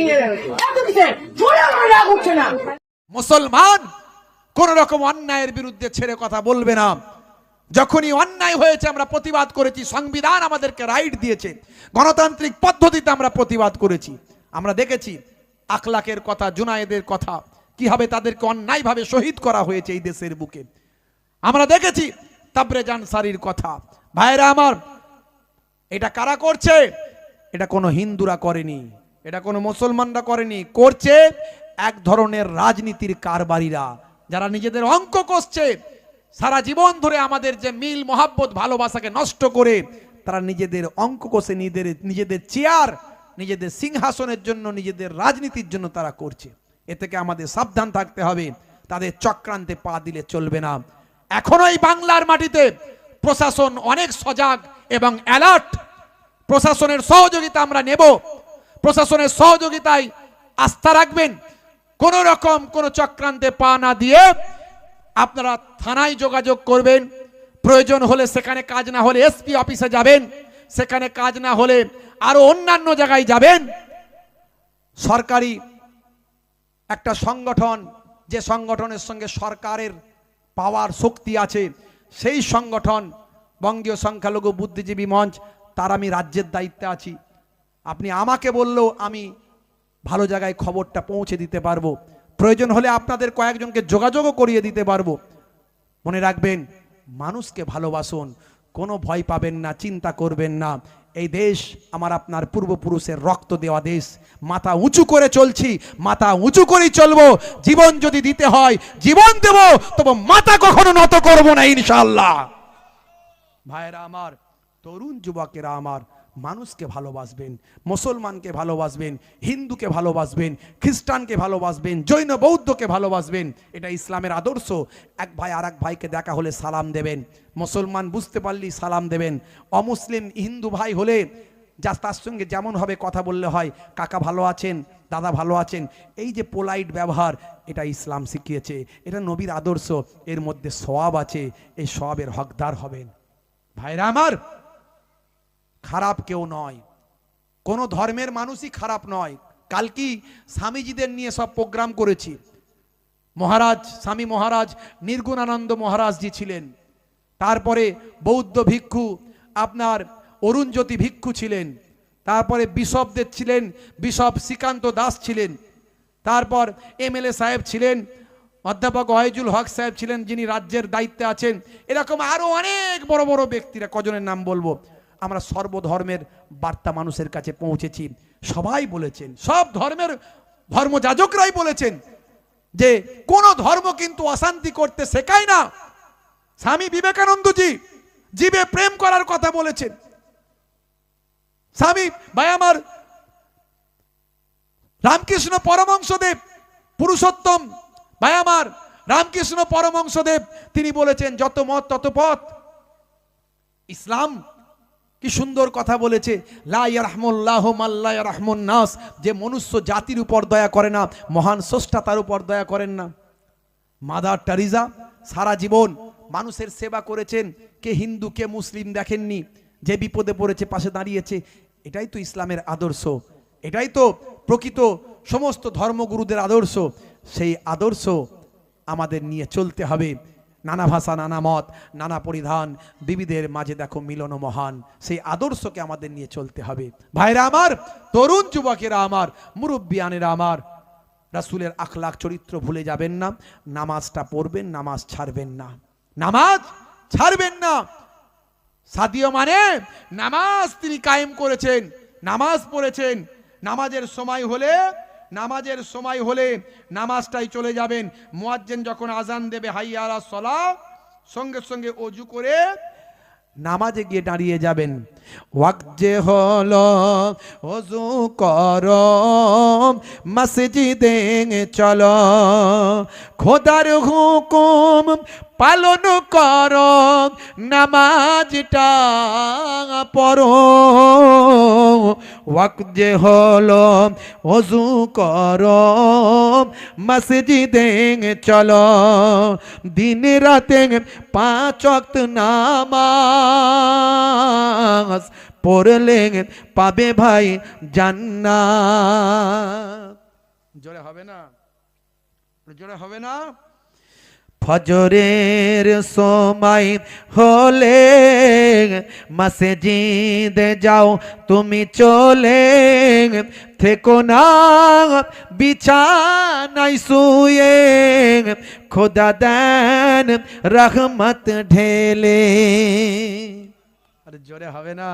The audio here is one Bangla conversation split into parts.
ইয়ে মুসলমান কোন রকম অন্যায়ের বিরুদ্ধে ছেড়ে কথা বলবে না। যখনই অন্যায় হয়েছে, আমরা প্রতিবাদ করেছি। সংবিধান আমাদেরকে রাইট দিয়েছে। গণতান্ত্রিক পদ্ধতিতে আমরা প্রতিবাদ করেছি। আমরা দেখেছি, আখলাকের কথা, জুনায়েদের কথা, কীভাবে তাদেরকে অন্যায়ভাবে শহীদ করা হয়েছে এই দেশের বুকে। আমরা দেখেছি তাবরে জানসারির কথা। ভাইরা আমার এটা কারা করছে? এটা কোনো হিন্দুরা করেনি, এটা কোনো মুসলমানরা করেনি, করছে এক ধরনের রাজনীতির কারবারিরা, যারা নিজেদের অঙ্ক কষছে। সারা জীবন ধরে আমাদের যে মিল, মহাব্বত, ভালোবাসাকে নষ্ট করে তারা নিজেদের অঙ্ক কষে, নিজেদের নিজেদের চেয়ার, নিজেদের সিংহাসনের জন্য, নিজেদের রাজনীতির জন্য তারা করছে। এ থেকে আমাদের সাবধান থাকতে হবে, তাদের চক্রান্তে পা দিলে চলবে না। এখনও এই বাংলার মাটিতে প্রশাসন অনেক সজাগ এবং অ্যালার্ট প্রশাসনের সহযোগিতা আমরা নেব। প্রশাসনের সহযোগিতায় আস্থা রাখবেন। কোন রকম কোন চক্রান্তে পা না দিয়ে আপনারা থানায় যোগাযোগ করবেন। প্রয়োজন হলে সেখানে কাজ না হলে এসপি অফিসে যাবেন। সেখানে কাজ না হলে আরও অন্যান্য জায়গায় যাবেন। সরকারি একটা সংগঠন, যে সংগঠনের সঙ্গে সরকারের পাওয়ার শক্তি আছে, সেই সংগঠন বঙ্গীয় সংখ্যালঘু বুদ্ধিজীবী মঞ্চ তার আমি রাজ্যের দায়িত্বে আছি। আপনি আমাকে বললেও আমি ভালো জায়গায় খবরটা পৌঁছে দিতে পারব। প্রয়োজন হলে আপনাদের কয়েকজনকে যোগাযোগও করিয়ে দিতে পারব। মনে রাখবেন, মানুষকে ভালোবাসুন, কোনো ভয় পাবেন না, চিন্তা করবেন না। এই দেশ আমার আপনার পূর্বপুরুষের রক্ত দেওয়া দেশ। মাথা উঁচু করে চলছি, মাথা উঁচু করেই চলবো। জীবন যদি দিতে হয়, জীবন দেব, তবে মাথা কখনো নত করব না ইনশাল্লাহ ভাইরা আমার তরুণ যুবকেরা আমার মানুষকে ভালোবাসবেন, মুসলমানকে ভালোবাসবেন, হিন্দুকে ভালোবাসবেন, খ্রিস্টানকে ভালোবাসবেন, জৈন বৌদ্ধকে ভালোবাসবেন, এটা ইসলামের আদর্শ। এক ভাই আর ভাইকে দেখা হলে সালাম দেবেন। মুসলমান বুঝতে পারলেই সালাম দেবেন। অমুসলিম হিন্দু ভাই হলে যা তার সঙ্গে যেমন হবে কথা বললে হয়, কাকা ভালো আছেন, দাদা ভালো আছেন। এই যে পোলাইট ব্যবহার, এটা ইসলাম শিখিয়েছে। এটা নবীর আদর্শ। এর মধ্যে সওয়াব আছে, এই সওয়াবের হকদার হবেন। ভাইরা আমার খারাপ কেউ নয়। কোনো ধর্মের মানুষই খারাপ নয়। কালকি স্বামীজিদের নিয়ে সব প্রোগ্রাম করেছি। মহারাজ, স্বামী মহারাজ, নির্গুণানন্দ মহারাজজি ছিলেন। তারপরে বৌদ্ধ ভিক্ষু, আপনার অরুণজ্যোতি ভিক্ষু ছিলেন। তারপরে বিশপদের ছিলেন, বিশপ শ্রীকান্ত দাস ছিলেন। তারপর এমএলএ সাহেব ছিলেন, অধ্যাপক ওয়াইজুল হক সাহেব ছিলেন যিনি রাজ্যের দায়িত্বে আছেন। এরকম আরও অনেক বড় বড় ব্যক্তিরা, কজনের নাম বলব? আমরা সর্বধর্মের বার্তা মানুষের কাছে পৌঁছেছি। সবাই বলেছেন, সব ধর্মের ধর্মযাজকরাই বলেছেন যে কোন ধর্ম কিন্তু অশান্তি করতে শেখায় না। স্বামী বিবেকানন্দজি জীবে প্রেম করার কথা বলেছেন। স্বামী ভাই আমার রামকৃষ্ণ পরমংশদেব পুরুষোত্তম ভাই আমার রামকৃষ্ণ পরমংশদেব তিনি বলেছেন, যত মত তত পথ। ইসলাম কি সুন্দর কথা বলেছে মাল্লা নাস যে মনুষ্য জাতির উপর দয়া করে না, মহান স্রষ্টা তার উপর দয়া করেন না। মাদার টারিজা সারা জীবন মানুষের সেবা করেছেন, কে হিন্দু, কে মুসলিম দেখেননি, যে বিপদে পড়েছে, পাশে দাঁড়িয়েছে। এটাই তো ইসলামের আদর্শ। এটাই তো প্রকৃত সমস্ত ধর্মগুরুদের আদর্শ। সেই আদর্শ আমাদের নিয়ে চলতে হবে। নানা ভাষা, নানা মত, নানা পরিধান বিবিধের মাঝে দেখো মিলন মহান। সেই আদর্শকে আমাদের নিয়ে চলতে হবে। ভাইরা আমার, তরুণ যুবকেরা আমার, মুরব্বিয়ানেরা আমার, রাসুলের আখলাখ, চরিত্র ভুলে যাবেন না। নামাজটা পড়বেন, নামাজ ছাড়বেন না। নামাজ ছাড়বেন না। সাদিও মানে নামাজ তিনি কায়েম করেছেন, নামাজ পড়েছেন। নামাজের সময় হলে নামাজের সময় হলে নামাজটাই চলে যাবেন। মোয়াজ্জেন যখন আজান দেবে হাইয়ারা সলা সঙ্গে সঙ্গে অজু করে নামাজে গিয়ে দাঁড়িয়ে যাবেন। ওয়াকজে হল, অজু কর, মসজিদে চলো, খোদার হুকুম পালন কর, নামাজটা পড়ো। ওয়াকজে হলো অজু কর, মসজিদে চলো, দিন রাতে পাঁচ ওয়াক্ত নামাজ পড়লে পাবে ভাই জান্নাত। জোরে হবে না? জোরে হবে না? ফজরের সময় হলে মসজিদে যাও, তুমি চলে থেকো না। বিছানায় শুয়ে খোদা দেন রহমত ঢেলে। আরে জোরে হবে না,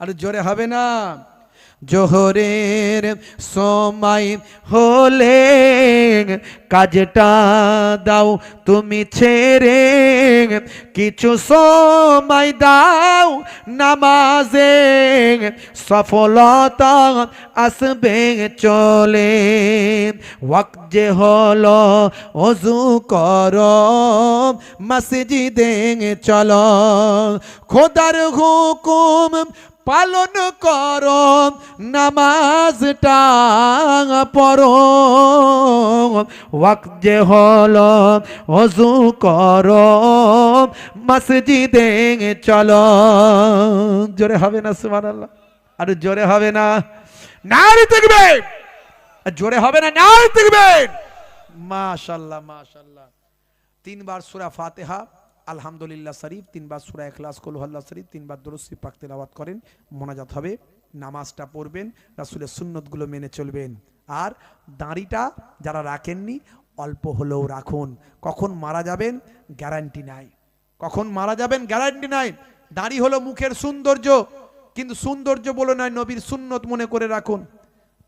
আরে জোরে হবে না। জোহরের সময় হলে কাজটা দাও, তুমি ছেড়ে কিছু সময় দাও, নামাজে সফলতা আসবে চলে। ওয়াক যে হলো অজু কর, মসজিদে চলো, খোদার হুকুম পালন কর নামাজটা ওয়াক যে হলো অজু কর মসজিদে চলো জোরে হবে না সুমান আল্লাহ আর জোরে হবে না। নারী দেখবে। জোরে হবে না নারী দেখবে। মাশাল্লাহ মাশাল্লাহ তিনবার সুরা ফাতেহা। আলহামদুলিল্লাহ শরীফ, তিনবার সুরা এখলাস কুল হল্লা শরীফ, তিনবার দরুসি পাক তেলাওয়াত করেন, মোনাজাত হবে। নামাজটা পড়বেন, রাসুলের সুন্নতগুলো মেনে চলবেন। আর দাঁড়িটা যারা রাখেননি, অল্প হলেও রাখুন। কখন মারা যাবেন? গ্যারান্টি নাই। কখন মারা যাবেন? গ্যারান্টি নাই। দাঁড়ি হলো মুখের সৌন্দর্য। কিন্তু সৌন্দর্য বলে নয় নবীর সুন্নত মনে করে রাখুন।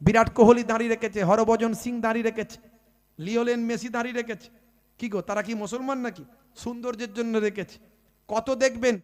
বিরাট কোহলি দাঁড়িয়ে রেখেছে, হরভজন সিং দাঁড়িয়ে রেখেছে লিওলেন মেসি দাঁড়িয়ে রেখেছে। কি গো, তারা কি মুসলমান নাকি? সৌন্দর্যের জন্য রেখেছে। কত দেখবেন?